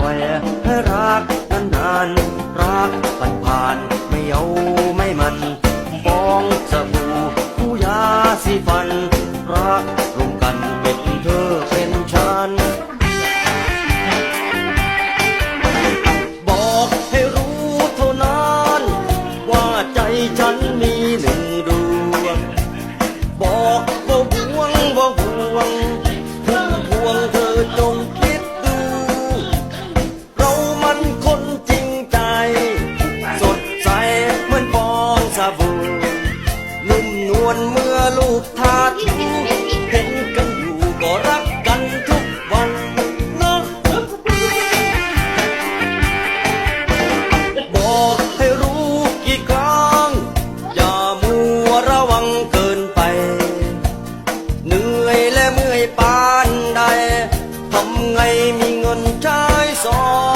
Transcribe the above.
บ่อยๆให้รักนานๆรักผ่านๆไม่เอาไม่มันฟองสบู่คู่ยาสีฟัน รักรวมกันเป็นเธอเป็นฉัน บอกให้รู้เท่านั้น ว่าใจฉันมี วนเมื่อลูกทาทูเห็นกันอยู่ก็รักกันทุกวันนะบอกให้รู้กี่ครั้ง อย่ามัวระวังเกินไป เหนื่อยและเมื่อยปานใดทำไงมีเงินใช้สอง